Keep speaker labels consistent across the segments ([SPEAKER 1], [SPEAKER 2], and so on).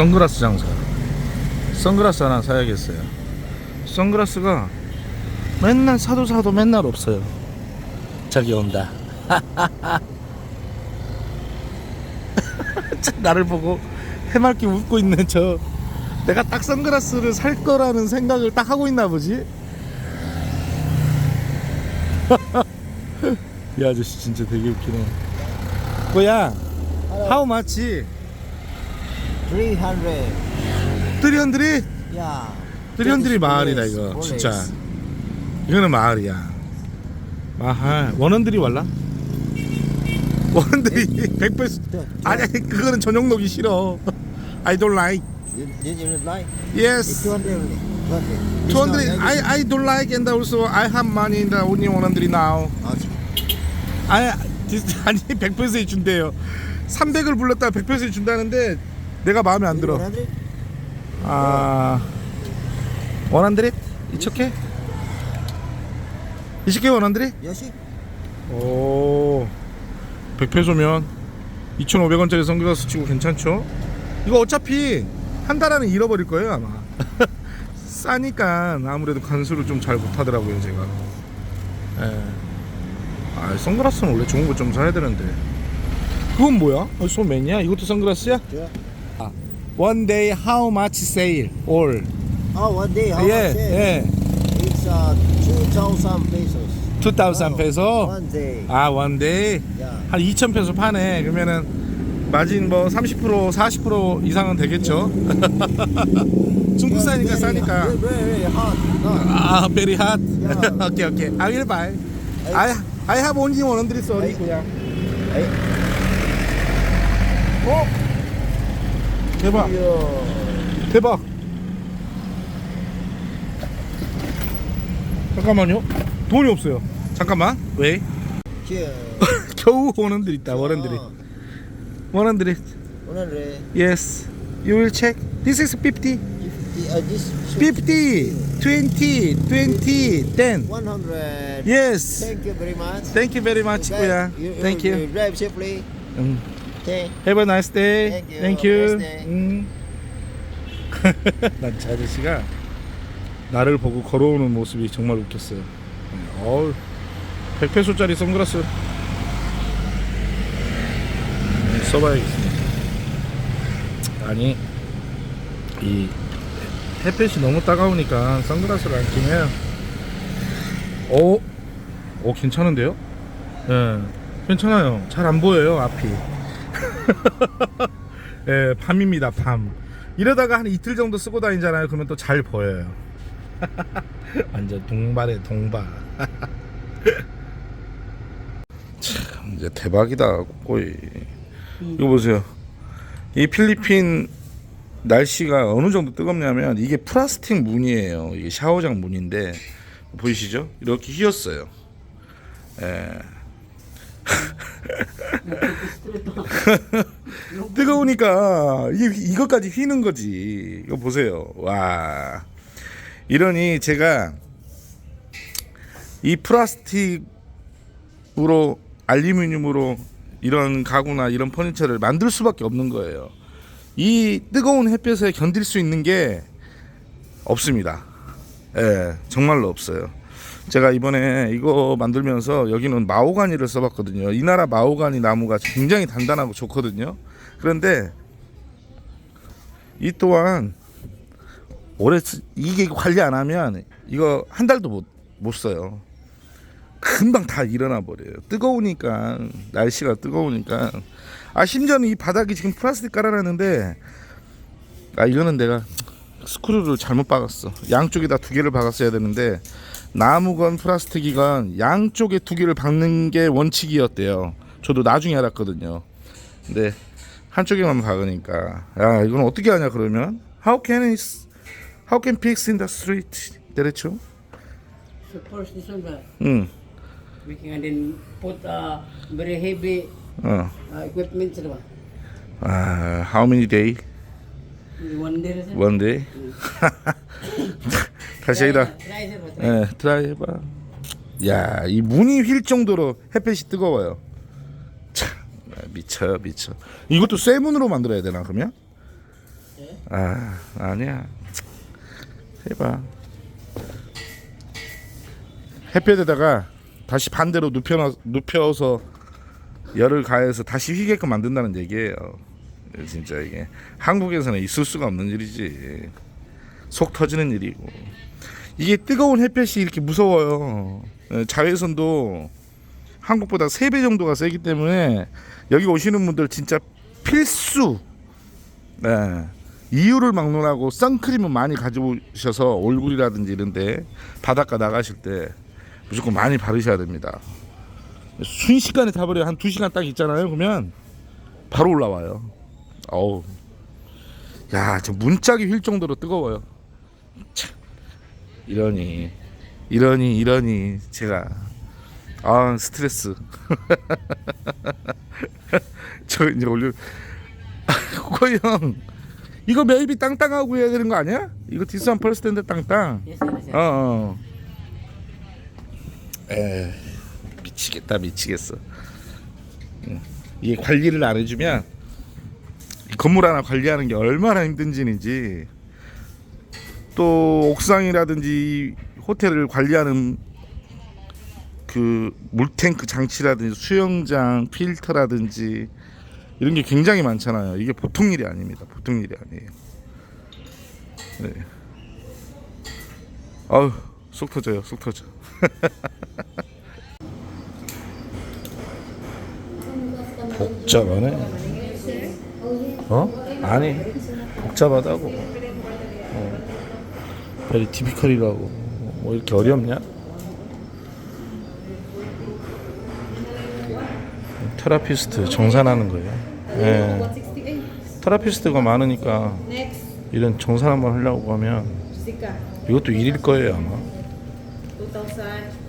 [SPEAKER 1] 선글라스 장사. 선글라스 하나 사야겠어요. 선글라스가 맨날 사도 사도 맨날 없어요. 자기 온다. 나를 보고 해맑게 웃고 있는 저. 내가 딱 선글라스를 살 거라는 생각을 딱 하고 있나 보지? 이 아저씨 진짜 되게 웃기네. 뭐야 하우
[SPEAKER 2] 마치
[SPEAKER 1] 300. 300? 야. 300이 마을이다 이거 진짜. 이거는 마을이야. 마을. 원원들이 월라? 원원들이 100 아니 그거는 저녁 녹이 싫어. I don't like.
[SPEAKER 2] You, you like?
[SPEAKER 1] Yes.
[SPEAKER 2] 200. 200.
[SPEAKER 1] I I don't like and also I have money in the only 100 now. 아, 아니 100% 준대요. 300을 불렀다 100% 준다는데 내가 마음에 안 들어.
[SPEAKER 2] 100?
[SPEAKER 1] 아 원한드릿? 이렇게? 이렇게 원한드릿? 오 100페소면 2,500원짜리 선글라스 치고 괜찮죠? 이거 어차피 한 달 안에 잃어버릴 거예요 아마 싸니까 아무래도 간수를 좀 잘 못하더라고요 제가 예. 아 선글라스는 원래 좋은 거 좀 사야 되는데 그건 뭐야? 어, 소맨이야? 이것도 선글라스야?
[SPEAKER 2] Yeah.
[SPEAKER 1] One day how much sale? All
[SPEAKER 2] Oh, one day. How
[SPEAKER 1] 예,
[SPEAKER 2] much? eh?
[SPEAKER 1] 예.
[SPEAKER 2] It's uh, 2,000 pesos.
[SPEAKER 1] 2,000
[SPEAKER 2] Oh,
[SPEAKER 1] 페소?
[SPEAKER 2] One day.
[SPEAKER 1] 아, one day?
[SPEAKER 2] Yeah.
[SPEAKER 1] 한 2,000 페소 파네. 그러면은 마진 뭐 30% 40% 이상은 되겠죠? 중국 싸니까
[SPEAKER 2] Very-
[SPEAKER 1] 싸니까.
[SPEAKER 2] Very, very hot. No.
[SPEAKER 1] 아, very hot.
[SPEAKER 2] Yeah.
[SPEAKER 1] 오케이, 오케이. I will buy. I I have only 100 sorry. 그냥.
[SPEAKER 2] Hey.
[SPEAKER 1] 어? 대박. 대박. 잠깐만요. 돈이 없어요. 잠깐만. 왜? 겨우 원원들 있다. 원원들이.
[SPEAKER 2] Oh,
[SPEAKER 1] 원원들이.
[SPEAKER 2] 100.
[SPEAKER 1] Yes. You will check. This is 50.
[SPEAKER 2] 50. Uh, this.
[SPEAKER 1] 50, 20, 20, 10.
[SPEAKER 2] 100.
[SPEAKER 1] Yes.
[SPEAKER 2] Thank you very much.
[SPEAKER 1] Thank you very much, kuya. Thank
[SPEAKER 2] You
[SPEAKER 1] you.
[SPEAKER 2] drive safely.
[SPEAKER 1] 음.
[SPEAKER 2] Okay.
[SPEAKER 1] Have a nice day.
[SPEAKER 2] Thank you.
[SPEAKER 1] Thank you.
[SPEAKER 2] Nice day.
[SPEAKER 1] 음. 난저 아저씨가 나를 보고 걸어오는 모습이 정말 웃겼어요. 음, 어우, 100페소짜리 선글라스 음, 써봐야겠습니다. 아니, 이 햇빛이 너무 따가우니까 선글라스를 안 끼면 오, 오 괜찮은데요? 예, 괜찮아요. 잘 안 보여요 앞이. 예, 밤입니다 밤. 이러다가 한 이틀 정도 쓰고 다니잖아요. 그러면 또 잘 보여요. 완전 동발에 동발. 참 이제 대박이다 꼬이. 이거 보세요. 이 필리핀 날씨가 어느 정도 뜨겁냐면 이게 플라스틱 문이에요. 이게 샤워장 문인데 보이시죠? 이렇게 휘었어요. 예. 뜨거우니까 이게 이것까지 휘는 거지. 이거 보세요. 와. 이러니 제가 이 플라스틱으로 알루미늄으로 이런 가구나 이런 퍼니처를 만들 수밖에 없는 거예요. 이 뜨거운 햇볕에 견딜 수 있는 게 없습니다. 예, 정말로 없어요. 제가 이번에 이거 만들면서 여기는 마오가니를 써봤거든요. 이 나라 마오가니 나무가 굉장히 단단하고 좋거든요. 그런데 이 또한 오래 쓰, 이게 관리 안 하면 이거 한 달도 못, 못 써요. 금방 다 일어나 버려요. 뜨거우니까 날씨가 뜨거우니까 아 심지어는 이 바닥이 지금 플라스틱 깔아놨는데 아 이거는 내가 스크류를 잘못 박았어. 양쪽에다 두 개를 박았어야 되는데 나무건 플라스틱이건 양쪽에 두 개를 박는 게 원칙이었대요. 저도 나중에 알았거든요. 근데 한쪽에만 박으니까 야 이건 어떻게 하냐 그러면 How can it How can pigs in the street? 그렇죠?
[SPEAKER 3] First this one, uh,
[SPEAKER 1] 응.
[SPEAKER 3] we can then put uh, very heavy
[SPEAKER 1] 어.
[SPEAKER 3] uh, equipment sa diba?
[SPEAKER 1] 아, how many day?
[SPEAKER 3] One day sir.
[SPEAKER 1] One day? 다시 여기다
[SPEAKER 3] Try sir, try.
[SPEAKER 1] 예, 드라이 해봐. 야, 이 문이 휠 정도로 햇볕이 뜨거워요. 참, 미쳐요, 미쳐. 이것도 쇠문으로 만들어야 되나 그러면? 아 아니야 해봐 햇볕에다가 다시 반대로 눕혀 눕혀서 열을 가해서 다시 휘게끔 만든다는 얘기예요 진짜 이게 한국에서는 있을 수가 없는 일이지 속 터지는 일이고 이게 뜨거운 햇볕이 이렇게 무서워요 예, 자외선도 한국보다 3배 정도가 세기 때문에 여기 오시는 분들 진짜 필수 네. 이유를 막론하고 선크림을 많이 가져오셔서 얼굴이라든지 이런데 바닷가 나가실 때 무조건 많이 바르셔야 됩니다. 순식간에 타버려 한 2시간 딱 있잖아요. 그러면 바로 올라와요. 어우. 야, 저 문짝이 휠 정도로 뜨거워요. 참. 이러니 이러니 이러니 제가 아 스트레스 저 이제 올려 코코 형 이거 메이비 땅땅하고 해야 되는 거 아니야? 이거 디스한 펄스탠드 땅땅
[SPEAKER 3] Yes, sir. Yes, sir.
[SPEAKER 1] 어어 에 미치겠다 미치겠어 응. 이게 관리를 안 해주면 이 건물 하나 관리하는 게 얼마나 힘든지인지 또 옥상이라든지 호텔을 관리하는 그 물탱크 장치라든지 수영장 필터라든지 이런 게 굉장히 많잖아요. 이게 보통 일이 아닙니다. 보통 일이 아니에요. 네. 아우 속 터져요. 속 터져. 복잡하네. 어? 아니 복잡하다고. 어. 베리 티피컬이라고. 뭐 이렇게 어렵냐? 테라피스트 정산하는 거예요. 예. 테라피스트가 많으니까 이런 정산 한번 하려고 하면 이것도 일일 거예요 아마.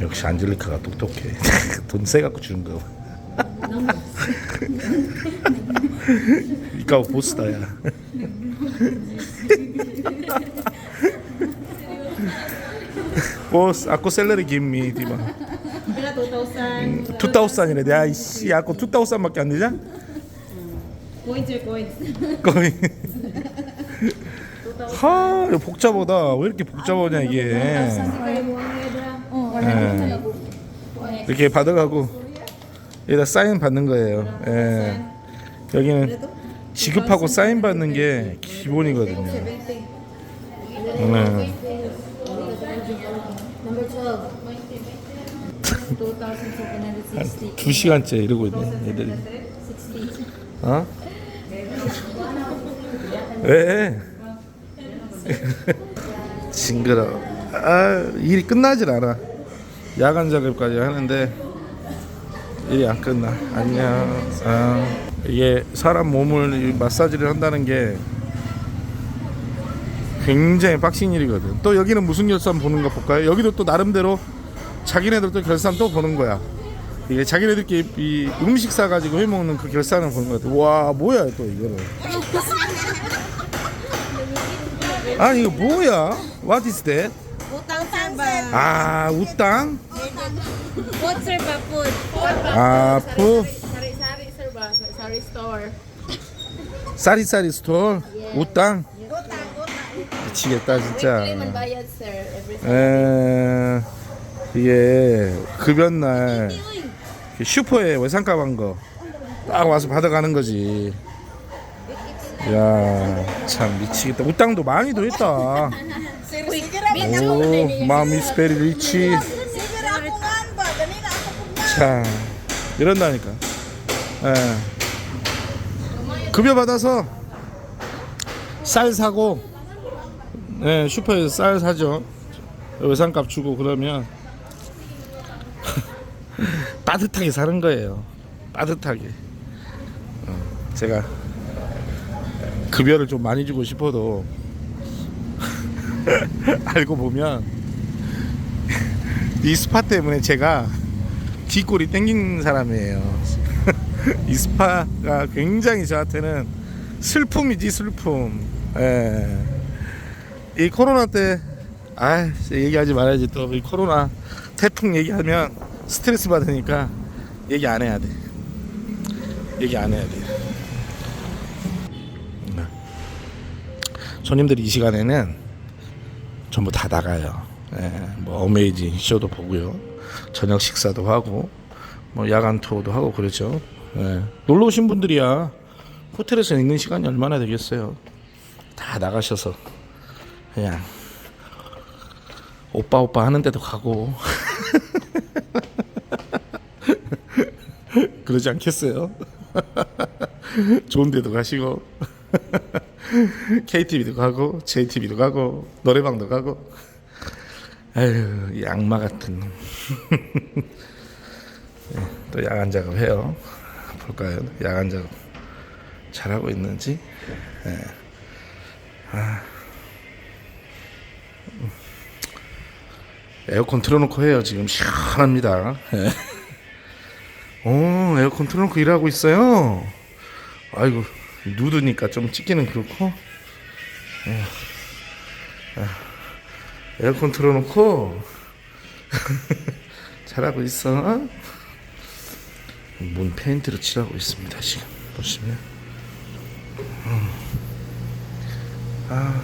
[SPEAKER 1] 역시 안젤리카가 똑똑해. 돈 세 갖고 주는 거. 이까 보스다야. 보스, 아코 셀러리 김미 디바.
[SPEAKER 4] Pila 2,000.
[SPEAKER 1] 2000이래. 야 이씨, 아코 2000밖에 안 되냐?
[SPEAKER 4] Or coins?
[SPEAKER 1] 거의. 하, 이거 복잡하다. 왜 이렇게 복잡하냐 이게. 예. 이렇게 받아가고 여기다 사인 받는 거예요. 예. 여기는 지급하고 사인 받는 게 기본이거든요. 네.
[SPEAKER 4] 12. 2,760.
[SPEAKER 1] 두 시간째 이러고 있네. 얘들이. 어? 왜? 징그러. 아 일이 끝나질 않아. 야간 작업까지 하는데 일이 안 끝나. 안녕. 아, 이게 사람 몸을 이 마사지를 한다는 게 굉장히 빡신 일이거든. 또 여기는 무슨 결산 보는 거 볼까요? 여기도 또 나름대로 자기네들 또 결산 또 보는 거야. 이게 자기네들끼리 이 음식 사가지고 해 먹는 그 결산을 보는 거 같아. 와 뭐야 또 이거는. 아 이거 뭐야? What is that?
[SPEAKER 4] Utang sir ba?
[SPEAKER 1] 아 우땅?
[SPEAKER 4] Food? Food.
[SPEAKER 1] 아 푸?
[SPEAKER 4] Sari-sari sir ba? Sari store.
[SPEAKER 1] 쌀이쌀이 스톨? 우땅?
[SPEAKER 4] Utang, utang.
[SPEAKER 1] 미치겠다 진짜.
[SPEAKER 4] Weekly man bayad sir. Every
[SPEAKER 1] 에 이게 급여날 그 슈퍼에 외상값 한거 딱 와서 받아가는 거지. 야 참 미치겠다. 우땅도 많이 더 했다. 오 마음이 스페리 리치. 참 이런다니까. 예. 급여 받아서 쌀 사고 예, 슈퍼에서 쌀 사죠. 외상값 주고 그러면 따뜻하게 사는 거예요. 따뜻하게. 어, 제가 급여를 좀 많이 주고 싶어도 알고 보면 이 스파 때문에 제가 뒷골이 땡긴 사람이에요. 이 스파가 굉장히 저한테는 슬픔이지 슬픔. 예. 이 코로나 때, 아, 얘기하지 말아야지 또 이 코로나 태풍 얘기하면 스트레스 받으니까 얘기 안 해야 돼. 얘기 안 해야 돼. 손님들이 이 시간에는 전부 다 나가요. 예, 뭐 어메이징 쇼도 보고요. 저녁 식사도 하고 뭐 야간 투어도 하고 그렇죠. 예, 놀러 오신 분들이야 호텔에서 있는 시간이 얼마나 되겠어요. 다 나가셔서 그냥 오빠 오빠 하는 데도 가고 그러지 않겠어요? 좋은 데도 가시고 KTV도 가고 JTV도 가고 노래방도 가고 아유 이 악마 같은 놈. 네, 또 야간 작업 해요 볼까요 야간 작업 잘하고 있는지 네. 아. 음. 에어컨 틀어놓고 해요 지금 시원합니다 예. 오 에어컨 틀어놓고 일하고 있어요? 아이고 누드니까 좀 찍기는 그렇고. 예. 아, 에어컨 틀어놓고 잘하고 있어. 문 페인트로 칠하고 있습니다 지금. 보시면. 음. 아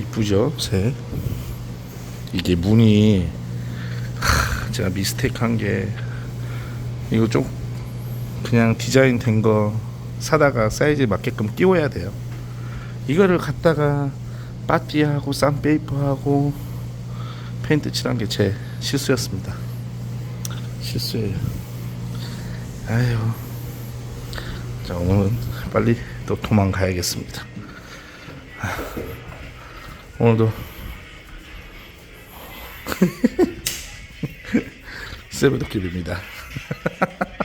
[SPEAKER 1] 이쁘죠? 새. 이게 문이 하, 제가 미스테이크한 게 이거 좀 그냥 디자인 된 거 사다가 사이즈에 맞게끔 끼워야 돼요. 이거를 갖다가 빠띠하고 쌈페이퍼하고 페인트 칠한 게 제 실수였습니다. 실수예요. 아유. 자 오늘은 빨리 또 도망가야겠습니다. 아, 오늘도 세브도길입니다.